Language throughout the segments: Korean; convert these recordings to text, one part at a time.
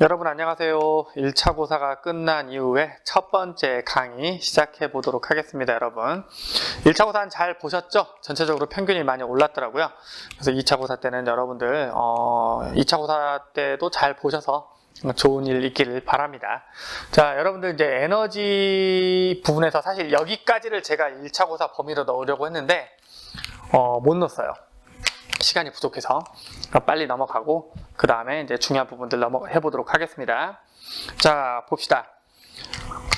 여러분 안녕하세요. 1차 고사가 끝난 이후에 첫 번째 강의 시작해 보도록 하겠습니다, 여러분. 1차 고사는 잘 보셨죠? 전체적으로 평균이 많이 올랐더라고요. 그래서 2차 고사 때는 여러분들 어, 2차 고사 때도 잘 보셔서 좋은 일 있기를 바랍니다. 자, 여러분들 이제 에너지 부분에서 사실 여기까지를 제가 1차 고사 범위로 넣으려고 했는데 어, 못 넣었어요. 시간이 부족해서 그럼 빨리 넘어가고 그 다음에 이제 중요한 부분들 넘어가 보도록 하겠습니다. 자 봅시다.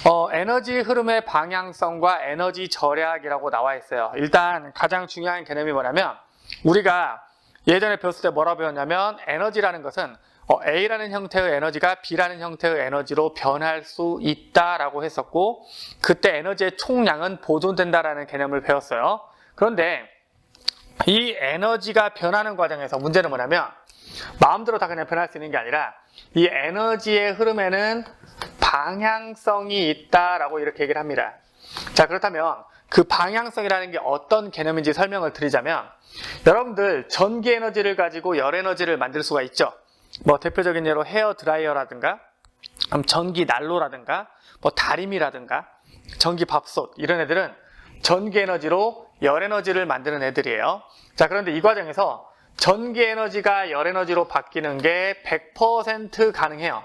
어, 에너지 흐름의 방향성과 에너지 절약이라고 나와 있어요. 일단 가장 중요한 개념이 뭐냐면 우리가 예전에 배웠을 때 뭐라 배웠냐면 에너지라는 것은 어, A라는 형태의 에너지가 B라는 형태의 에너지로 변할 수 있다라고 했었고 그때 에너지의 총량은 보존된다라는 개념을 배웠어요. 그런데 이 에너지가 변하는 과정에서 문제는 뭐냐면 마음대로 다 그냥 변할 수 있는 게 아니라 이 에너지의 흐름에는 방향성이 있다라고 이렇게 얘기를 합니다. 자 그렇다면 그 방향성이라는 게 어떤 개념인지 설명을 드리자면 여러분들 전기 에너지를 가지고 열 에너지를 만들 수가 있죠. 뭐 대표적인 예로 헤어 드라이어라든가 음, 전기 난로라든가 뭐 다리미라든가 전기 밥솥 이런 애들은 전기 에너지로 열 에너지를 만드는 애들이에요. 자, 그런데 이 과정에서 전기 에너지가 열 에너지로 바뀌는 게 100% 가능해요.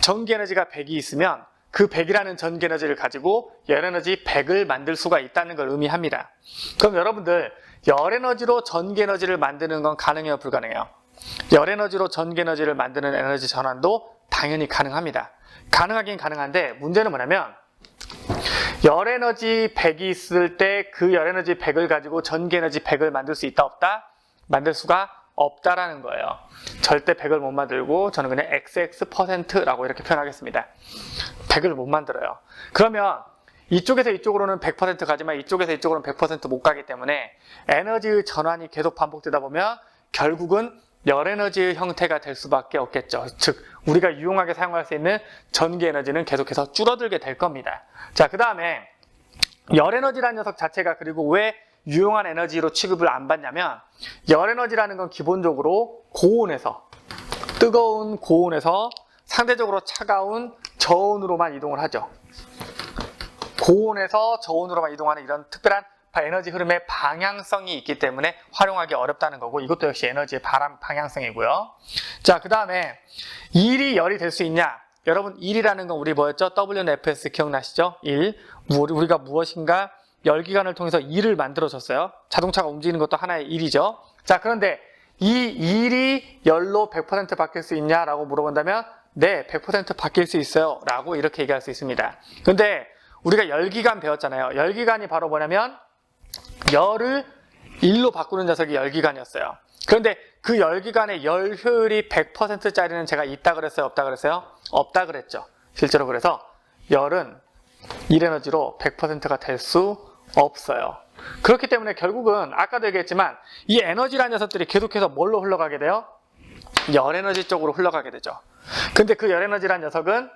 전기 에너지가 100이 있으면 그 100이라는 전기 에너지를 가지고 열 에너지 100을 만들 수가 있다는 걸 의미합니다. 그럼 여러분들 열 에너지로 전기 에너지를 만드는 건 가능해요, 불가능해요? 열 에너지로 전기 에너지를 만드는 에너지 전환도 당연히 가능합니다. 가능하긴 가능한데 문제는 뭐냐면 열 에너지 100이 있을 때 그 열 에너지 100을 가지고 전기 에너지 100을 만들 수 있다 없다? 만들 수가 없다라는 거예요. 절대 100을 못 만들고 저는 그냥 XX%라고 이렇게 표현하겠습니다. 100을 못 만들어요. 그러면 이쪽에서 이쪽으로는 100% 가지만 이쪽에서 이쪽으로는 100%못 가기 때문에 에너지 전환이 계속 반복되다 보면 결국은 열 에너지의 형태가 될 수밖에 없겠죠. 즉, 우리가 유용하게 사용할 수 있는 전기 에너지는 계속해서 줄어들게 될 겁니다. 자, 그 다음에 열 에너지라는 녀석 자체가 그리고 왜 유용한 에너지로 취급을 안 받냐면 열 에너지라는 건 기본적으로 고온에서 뜨거운 고온에서 상대적으로 차가운 저온으로만 이동을 하죠. 고온에서 저온으로만 이동하는 이런 특별한 에너지 흐름의 방향성이 있기 때문에 활용하기 어렵다는 거고 이것도 역시 에너지의 바람 방향성이고요. 자, 그 다음에 일이 열이 될 수 있냐? 여러분, 일이라는 건 우리 뭐였죠? WNFS 기억나시죠? 일. 우리가 무엇인가 열기관을 통해서 일을 만들어줬어요. 자동차가 움직이는 것도 하나의 일이죠. 자, 그런데 이 일이 열로 100% 바뀔 수 있냐라고 물어본다면 네, 100% 바뀔 수 있어요. 라고 이렇게 얘기할 수 있습니다. 근데 우리가 열기관 배웠잖아요. 열기관이 바로 뭐냐면 열을 일로 바꾸는 녀석이 열기관이었어요. 그런데 그 열기관의 열 효율이 100%짜리는 제가 있다 그랬어요? 없다 그랬어요? 없다 그랬죠. 실제로 그래서 열은 일 에너지로 100%가 될 수 없어요. 그렇기 때문에 결국은 아까도 얘기했지만 이 에너지라는 녀석들이 계속해서 뭘로 흘러가게 돼요? 열 에너지 쪽으로 흘러가게 되죠. 근데 그 열 에너지라는 녀석은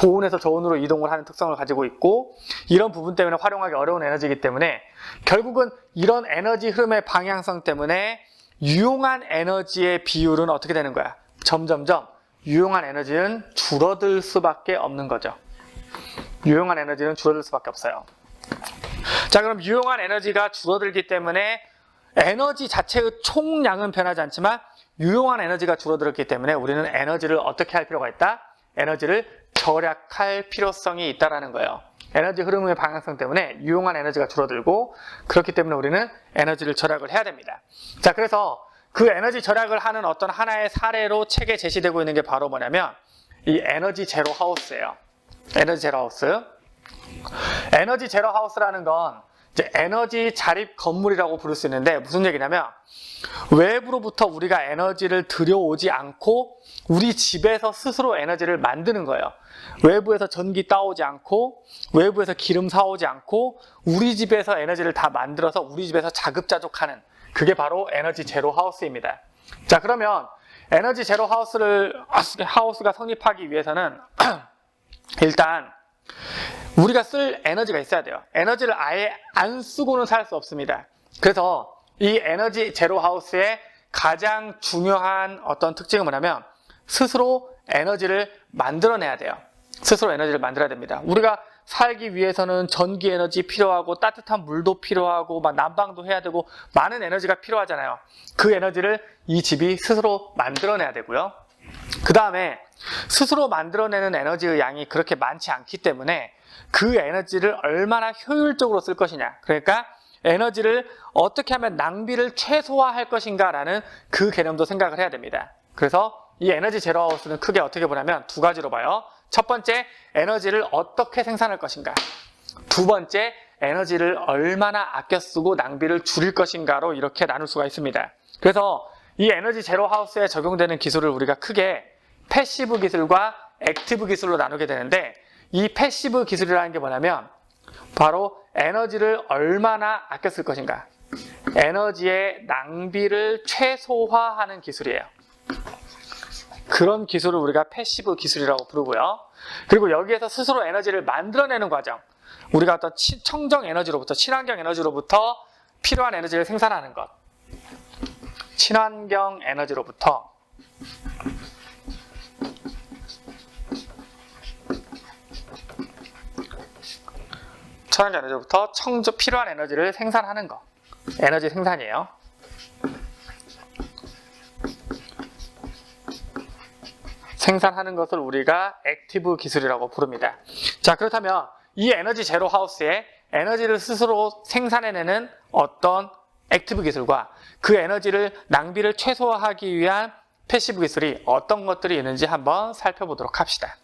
고온에서 저온으로 이동을 하는 특성을 가지고 있고 이런 부분 때문에 활용하기 어려운 에너지이기 때문에 결국은 이런 에너지 흐름의 방향성 때문에 유용한 에너지의 비율은 어떻게 되는 거야? 점점점 유용한 에너지는 줄어들 수밖에 없는 거죠. 유용한 에너지는 줄어들 수밖에 없어요. 자, 그럼 유용한 에너지가 줄어들기 때문에 에너지 자체의 총량은 변하지 않지만 유용한 에너지가 줄어들었기 때문에 우리는 에너지를 어떻게 할 필요가 있다? 에너지를 절약할 필요성이 있다라는 거예요. 에너지 흐름의 방향성 때문에 유용한 에너지가 줄어들고 그렇기 때문에 우리는 에너지를 절약을 해야 됩니다. 자, 그래서 그 에너지 절약을 하는 어떤 하나의 사례로 책에 제시되고 있는 게 바로 뭐냐면 이 에너지 제로 하우스예요. 에너지 제로 하우스. 에너지 제로 하우스라는 건 이제 에너지 자립 건물이라고 부를 수 있는데 무슨 얘기냐면 외부로부터 우리가 에너지를 들여오지 않고 우리 집에서 스스로 에너지를 만드는 거예요. 외부에서 전기 따오지 않고 외부에서 기름 사오지 않고 우리 집에서 에너지를 다 만들어서 우리 집에서 자급자족하는 그게 바로 에너지 제로 하우스입니다. 자 그러면 에너지 제로 하우스를 하우스가 성립하기 위해서는 일단 우리가 쓸 에너지가 있어야 돼요. 에너지를 아예 안 쓰고는 살 수 없습니다. 그래서 이 에너지 제로 하우스의 가장 중요한 어떤 특징은 뭐냐면 스스로 에너지를 만들어내야 돼요. 스스로 에너지를 만들어야 됩니다. 우리가 살기 위해서는 전기 에너지 필요하고 따뜻한 물도 필요하고 막 난방도 해야 되고 많은 에너지가 필요하잖아요. 그 에너지를 이 집이 스스로 만들어내야 되고요. 그 다음에 스스로 만들어내는 에너지의 양이 그렇게 많지 않기 때문에 그 에너지를 얼마나 효율적으로 쓸 것이냐. 그러니까 에너지를 어떻게 하면 낭비를 최소화할 것인가라는 그 개념도 생각을 해야 됩니다. 그래서 이 에너지 제로하우스는 크게 어떻게 보냐면 두 가지로 봐요. 첫 번째, 에너지를 어떻게 생산할 것인가. 두 번째, 에너지를 얼마나 아껴 쓰고 낭비를 줄일 것인가로 이렇게 나눌 수가 있습니다. 그래서 이 에너지 제로 하우스에 적용되는 기술을 우리가 크게 패시브 기술과 액티브 기술로 나누게 되는데 이 패시브 기술이라는 게 뭐냐면 바로 에너지를 얼마나 아껴 쓸 것인가. 에너지의 낭비를 최소화하는 기술이에요. 그런 기술을 우리가 패시브 기술이라고 부르고요. 그리고 여기에서 스스로 에너지를 만들어내는 과정. 우리가 어떤 치- 청정 에너지로부터, 친환경 에너지로부터 필요한 에너지를 생산하는 것. 친환경 에너지로부터 친환경 에너지로부터 청정 필요한 에너지를 생산하는 것. 에너지 생산이에요. 생산하는 것을 우리가 액티브 기술이라고 부릅니다. 자, 그렇다면 이 에너지 제로 하우스에 에너지를 스스로 생산해내는 어떤 액티브 기술과 그 에너지를 낭비를 최소화하기 위한 패시브 기술이 어떤 것들이 있는지 한번 살펴보도록 합시다.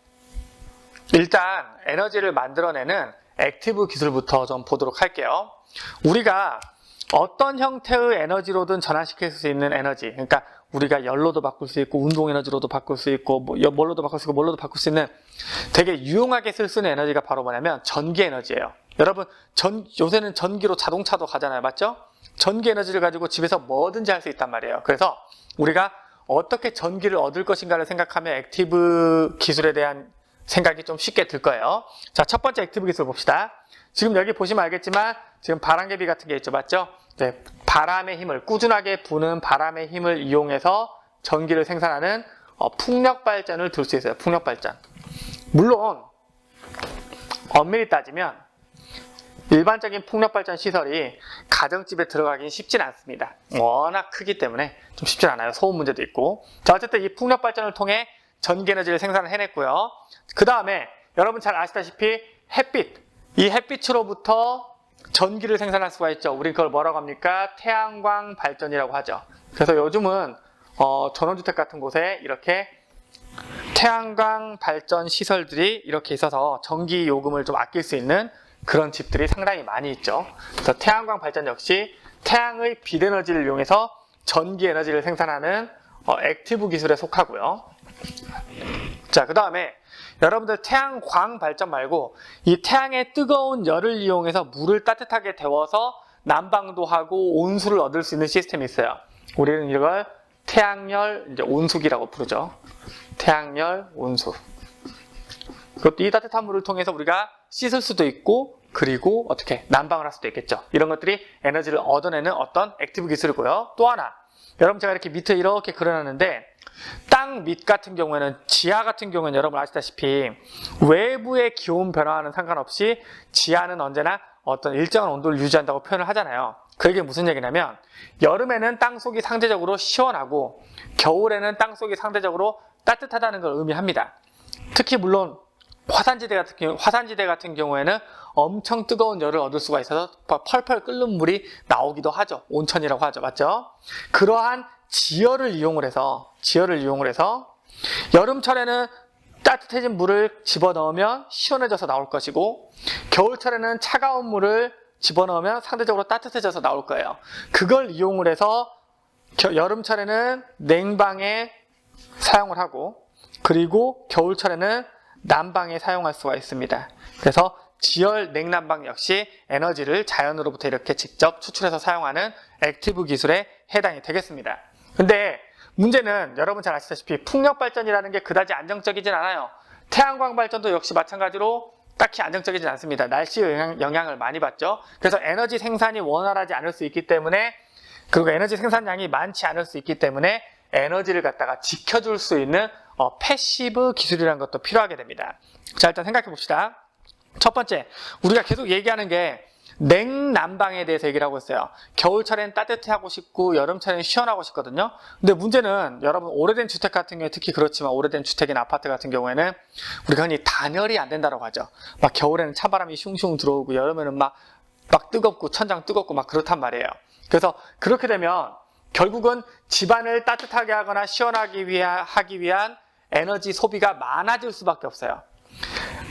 일단 에너지를 만들어내는 액티브 기술부터 좀 보도록 할게요. 우리가 어떤 형태의 에너지로든 전환시킬 수 있는 에너지, 그러니까 우리가 열로도 바꿀 수 있고 운동 에너지로도 바꿀 수 있고 뭐 여- 뭘로도 바꿀 수 있고 뭘로도 바꿀 수 있는 되게 유용하게 쓸 수 있는 에너지가 바로 뭐냐면 전기 에너지예요. 여러분 전 요새는 전기로 자동차도 가잖아요, 맞죠? 전기 에너지를 가지고 집에서 뭐든지 할 수 있단 말이에요. 그래서 우리가 어떻게 전기를 얻을 것인가를 생각하면 액티브 기술에 대한 생각이 좀 쉽게 들 거예요. 자, 첫 번째 액티브 기술 봅시다. 지금 여기 보시면 알겠지만 지금 바람개비 같은 게 있죠, 맞죠? 네, 바람의 힘을 꾸준하게 부는 바람의 힘을 이용해서 전기를 생산하는 어, 풍력 발전을 둘수 있어요. 풍력 발전. 물론 엄밀히 따지면 일반적인 풍력 발전 시설이 가정집에 들어가긴 쉽진 않습니다. 워낙 크기 때문에 좀 쉽진 않아요. 소음 문제도 있고. 자, 어쨌든 이 풍력 발전을 통해 전기 에너지를 생산을 해냈고요. 그 다음에 여러분 잘 아시다시피 햇빛. 이 햇빛으로부터 전기를 생산할 수가 있죠. 우리 그걸 뭐라고 합니까? 태양광 발전이라고 하죠. 그래서 요즘은 어, 전원주택 같은 곳에 이렇게 태양광 발전 시설들이 이렇게 있어서 전기 요금을 좀 아낄 수 있는 그런 집들이 상당히 많이 있죠. 그래서 태양광 발전 역시 태양의 빛 에너지를 이용해서 전기 에너지를 생산하는 어, 액티브 기술에 속하고요. 자, 그 다음에 여러분들 태양광 발전 말고 이 태양의 뜨거운 열을 이용해서 물을 따뜻하게 데워서 난방도 하고 온수를 얻을 수 있는 시스템이 있어요. 우리는 이걸 태양열 이제 온수기라고 부르죠. 태양열 온수. 그것도 이 따뜻한 물을 통해서 우리가 씻을 수도 있고 그리고 어떻게 난방을 할 수도 있겠죠. 이런 것들이 에너지를 얻어내는 어떤 액티브 기술이고요. 또 하나 여러분 제가 이렇게 밑에 이렇게 그려놨는데 땅 밑 같은 경우에는 지하 같은 경우에는 여러분 아시다시피 외부의 기온 변화와는 상관없이 지하는 언제나 어떤 일정한 온도를 유지한다고 표현을 하잖아요. 그게 무슨 얘기냐면 여름에는 땅 속이 상대적으로 시원하고 겨울에는 땅 속이 상대적으로 따뜻하다는 걸 의미합니다. 특히 물론 화산지대 같은 경우, 화산지대 같은 경우에는 엄청 뜨거운 열을 얻을 수가 있어서 펄펄 끓는 물이 나오기도 하죠. 온천이라고 하죠. 맞죠? 그러한 지열을 이용을 해서, 지열을 이용을 해서 여름철에는 따뜻해진 물을 집어넣으면 시원해져서 나올 것이고 겨울철에는 차가운 물을 집어넣으면 상대적으로 따뜻해져서 나올 거예요. 그걸 이용을 해서 겨- 여름철에는 냉방에 사용을 하고 그리고 겨울철에는 난방에 사용할 수가 있습니다. 그래서 지열 냉난방 역시 에너지를 자연으로부터 이렇게 직접 추출해서 사용하는 액티브 기술에 해당이 되겠습니다. 근데 문제는 여러분 잘 아시다시피 풍력 발전이라는 게 그다지 안정적이진 않아요. 태양광 발전도 역시 마찬가지로 딱히 안정적이진 않습니다. 날씨의 영향, 영향 을 많이 받죠. 그래서 에너지 생산이 원활하지 않을 수 있기 때문에 그리고 에너지 생산량이 많지 않을 수 있기 때문에 에너지를 갖다가 지켜줄 수 있는 어, 패시브 기술이라는 것도 필요하게 됩니다. 자, 일단 생각해 봅시다. 첫 번째, 우리가 계속 얘기하는 게 냉난방에 대해서 얘기를 하고 있어요. 겨울철엔 따뜻하고 싶고 여름철엔 시원하고 싶거든요. 근데 문제는 여러분 오래된 주택 같은 경우에 특히 그렇지만 오래된 주택이나 아파트 같은 경우에는 우리가 흔히 단열이 안 된다고 하죠. 막 겨울에는 찬바람이 슝슝 들어오고 여름에는 막, 막 뜨겁고 천장 뜨겁고 막 그렇단 말이에요. 그래서 그렇게 되면 결국은 집안을 따뜻하게 하거나 시원하기 위한, 하기 위한 에너지 소비가 많아질 수밖에 없어요.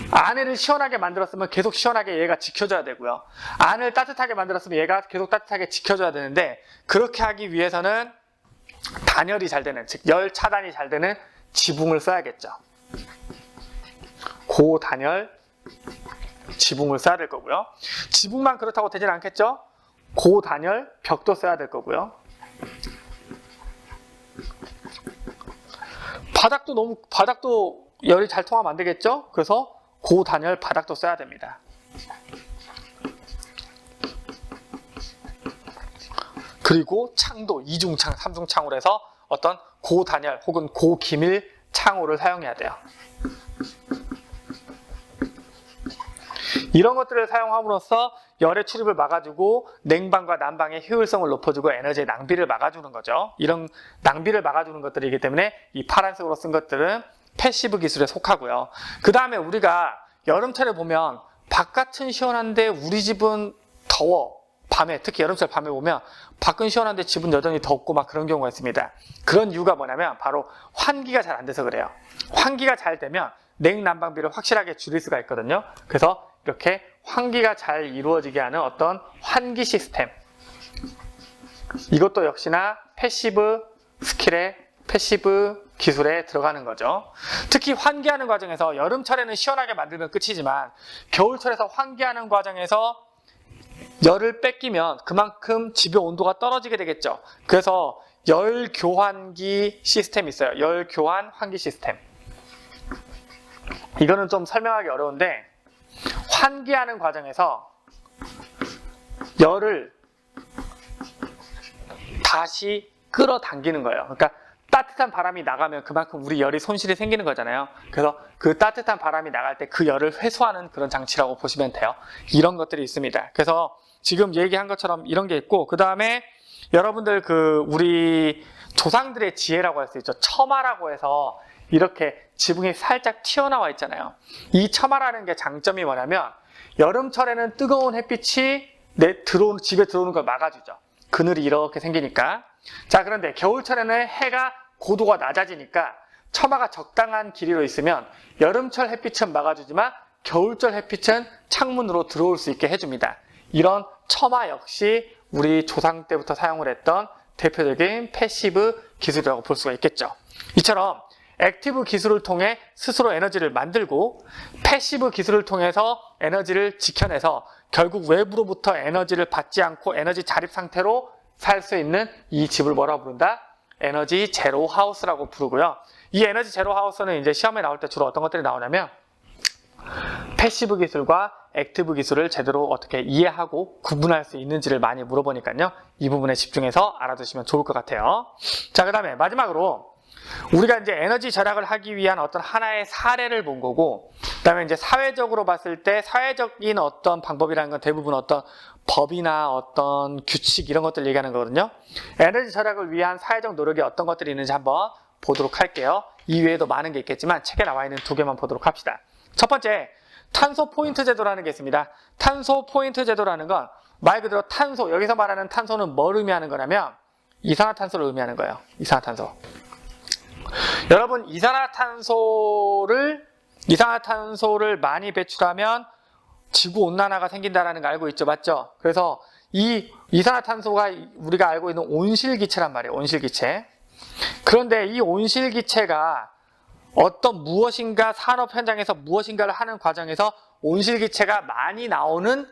안을 시원하게 만들었으면 계속 시원하게 얘가 지켜줘야 되고요. 안을 따뜻하게 만들었으면 얘가 계속 따뜻하게 지켜줘야 되는데 그렇게 하기 위해서는 단열이 잘 되는, 즉 열 차단이 잘 되는 지붕을 써야겠죠. 고단열 지붕을 써야 될 거고요. 지붕만 그렇다고 되진 않겠죠? 고단열 벽도 써야 될 거고요. 바닥도 너무 바닥도 열이 잘 통하면 안 되겠죠? 그래서 고단열 바닥도 써야 됩니다. 그리고 창도 이중창, 삼중창으로 해서 어떤 고단열 혹은 고기밀 창호를 사용해야 돼요. 이런 것들을 사용함으로써 열의 출입을 막아주고 냉방과 난방의 효율성을 높여주고 에너지의 낭비를 막아주는 거죠. 이런 낭비를 막아주는 것들이기 때문에 이 파란색으로 쓴 것들은 패시브 기술에 속하고요. 그 다음에 우리가 여름철에 보면 바깥은 시원한데 우리 집은 더워. 밤에 특히 여름철 밤에 보면 밖은 시원한데 집은 여전히 덥고 막 그런 경우가 있습니다. 그런 이유가 뭐냐면 바로 환기가 잘 안 돼서 그래요. 환기가 잘 되면 냉난방비를 확실하게 줄일 수가 있거든요. 그래서 이렇게 환기가 잘 이루어지게 하는 어떤 환기 시스템. 이것도 역시나 패시브 스킬의 패시브 기술에 들어가는 거죠. 특히 환기하는 과정에서 여름철에는 시원하게 만들면 끝이지만 겨울철에서 환기하는 과정에서 열을 뺏기면 그만큼 집의 온도가 떨어지게 되겠죠. 그래서 열 교환기 시스템이 있어요. 열 교환 환기 시스템. 이거는 좀 설명하기 어려운데 환기하는 과정에서 열을 다시 끌어당기는 거예요. 그러니까 따뜻한 바람이 나가면 그만큼 우리 열이 손실이 생기는 거잖아요. 그래서 그 따뜻한 바람이 나갈 때 그 열을 회수하는 그런 장치라고 보시면 돼요. 이런 것들이 있습니다. 그래서 지금 얘기한 것처럼 이런 게 있고 그 다음에 여러분들 그 우리 조상들의 지혜라고 할 수 있죠. 처마라고 해서 이렇게 지붕이 살짝 튀어나와 있잖아요. 이 처마라는 게 장점이 뭐냐면 여름철에는 뜨거운 햇빛이 내 들어오는 집에 들어오는 걸 막아주죠. 그늘이 이렇게 생기니까. 자 그런데 겨울철에는 해가 고도가 낮아지니까 처마가 적당한 길이로 있으면 여름철 햇빛은 막아주지만 겨울철 햇빛은 창문으로 들어올 수 있게 해줍니다. 이런 처마 역시 우리 조상 때부터 사용을 했던 대표적인 패시브 기술이라고 볼 수가 있겠죠. 이처럼 액티브 기술을 통해 스스로 에너지를 만들고 패시브 기술을 통해서 에너지를 지켜내서 결국 외부로부터 에너지를 받지 않고 에너지 자립 상태로 살 수 있는 이 집을 뭐라고 부른다? 에너지 제로 하우스라고 부르고요. 이 에너지 제로 하우스는 이제 시험에 나올 때 주로 어떤 것들이 나오냐면 패시브 기술과 액티브 기술을 제대로 어떻게 이해하고 구분할 수 있는지를 많이 물어보니까요. 이 부분에 집중해서 알아두시면 좋을 것 같아요. 자, 그 다음에 마지막으로 우리가 이제 에너지 절약을 하기 위한 어떤 하나의 사례를 본 거고, 그 다음에 이제 사회적으로 봤을 때 사회적인 어떤 방법이라는 건 대부분 어떤 법이나 어떤 규칙 이런 것들 얘기하는 거거든요. 에너지 절약을 위한 사회적 노력이 어떤 것들이 있는지 한번 보도록 할게요. 이 외에도 많은 게 있겠지만 책에 나와 있는 두 개만 보도록 합시다. 첫 번째, 탄소 포인트 제도라는 게 있습니다. 탄소 포인트 제도라는 건 말 그대로 탄소, 여기서 말하는 탄소는 뭘 의미하는 거냐면 이산화탄소를 의미하는 거예요. 이산화탄소. 여러분, 이산화탄소를, 이산화탄소를 많이 배출하면 지구 온난화가 생긴다라는 거 알고 있죠. 맞죠? 그래서 이 이산화탄소가 우리가 알고 있는 온실기체란 말이에요. 온실기체. 그런데 이 온실기체가 어떤 무엇인가 산업 현장에서 무엇인가를 하는 과정에서 온실기체가 많이 나오는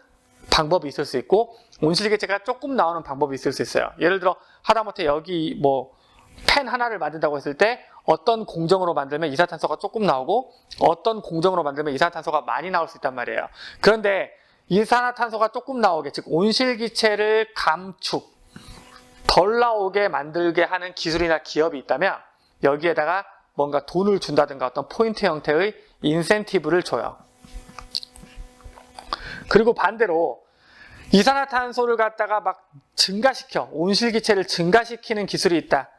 방법이 있을 수 있고 온실기체가 조금 나오는 방법이 있을 수 있어요. 예를 들어 하다못해 여기 뭐 펜 하나를 만든다고 했을 때 어떤 공정으로 만들면 이산화탄소가 조금 나오고 어떤 공정으로 만들면 이산화탄소가 많이 나올 수 있단 말이에요. 그런데 이산화탄소가 조금 나오게 즉 온실기체를 감축 덜 나오게 만들게 하는 기술이나 기업이 있다면 여기에다가 뭔가 돈을 준다든가 어떤 포인트 형태의 인센티브를 줘요. 그리고 반대로 이산화탄소를 갖다가 막 증가시켜 온실기체를 증가시키는 기술이 있다.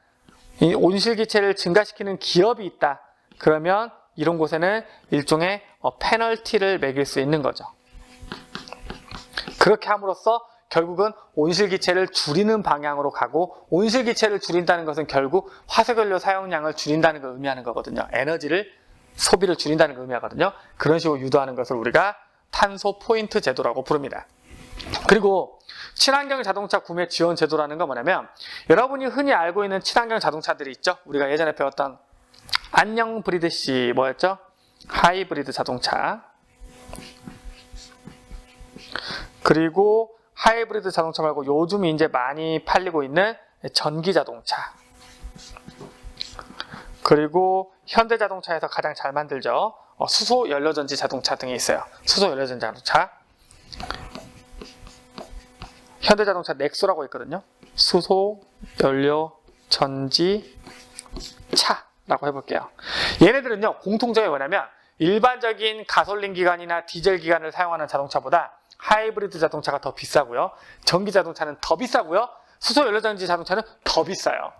이 온실기체를 증가시키는 기업이 있다. 그러면 이런 곳에는 일종의 어, 페널티를 매길 수 있는 거죠. 그렇게 함으로써 결국은 온실기체를 줄이는 방향으로 가고 온실기체를 줄인다는 것은 결국 화석연료 사용량을 줄인다는 걸 의미하는 거거든요. 에너지를 소비를 줄인다는 걸 의미하거든요. 그런 식으로 유도하는 것을 우리가 탄소 포인트 제도라고 부릅니다. 그리고 친환경 자동차 구매 지원 제도라는 건 뭐냐면 여러분이 흔히 알고 있는 친환경 자동차들이 있죠. 우리가 예전에 배웠던 안녕 브리드시 뭐였죠? 하이브리드 자동차. 그리고 하이브리드 자동차 말고 요즘 이제 많이 팔리고 있는 전기 자동차. 그리고 현대 자동차에서 가장 잘 만들죠. 어, 수소 연료전지 자동차 등이 있어요. 수소 연료전지 자동차. 현대자동차 넥소라고 있거든요. 수소 연료 전지 차라고 해볼게요. 얘네들은요 공통점이 뭐냐면 일반적인 가솔린 기관이나 디젤 기관을 사용하는 자동차보다 하이브리드 자동차가 더 비싸고요. 전기 자동차는 더 비싸고요. 수소 연료전지 자동차는 더 비싸요.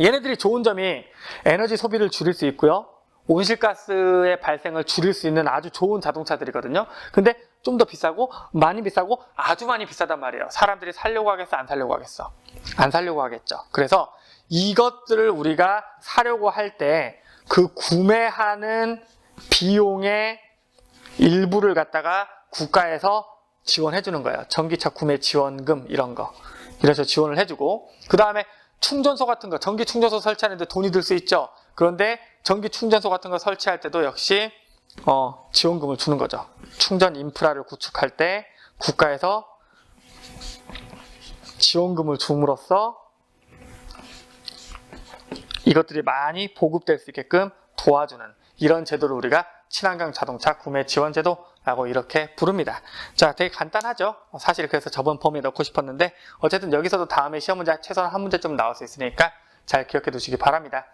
얘네들이 좋은 점이 에너지 소비를 줄일 수 있고요. 온실가스의 발생을 줄일 수 있는 아주 좋은 자동차들이거든요. 근데 좀 더 비싸고 많이 비싸고 아주 많이 비싸단 말이에요. 사람들이 살려고 하겠어, 안 살려고 하겠어? 안 살려고 하겠죠. 그래서 이것들을 우리가 사려고 할 때 그 구매하는 비용의 일부를 갖다가 국가에서 지원해 주는 거예요. 전기차 구매 지원금 이런 거. 이래서 지원을 해주고 그 다음에 충전소 같은 거, 전기 충전소 설치하는데 돈이 들 수 있죠. 그런데 전기 충전소 같은 거 설치할 때도 역시 어, 지원금을 주는 거죠. 충전 인프라를 구축할 때 국가에서 지원금을 줌으로써 이것들이 많이 보급될 수 있게끔 도와주는 이런 제도를 우리가 친환경 자동차 구매 지원 제도라고 이렇게 부릅니다. 자, 되게 간단하죠? 사실 그래서 저번 폼에 넣고 싶었는데 어쨌든 여기서도 다음에 시험 문제 최소한 한 문제쯤 나올 수 있으니까 잘 기억해 두시기 바랍니다.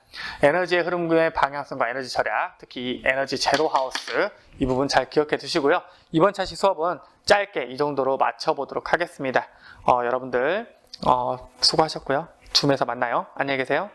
에너지의 흐름의 방향성과 에너지 절약, 특히 이 에너지 제로 하우스 이 부분 잘 기억해 두시고요. 이번 차시 수업은 짧게 이 정도로 마쳐보도록 하겠습니다. 어, 여러분들 어, 수고하셨고요. 줌에서 만나요. 안녕히 계세요.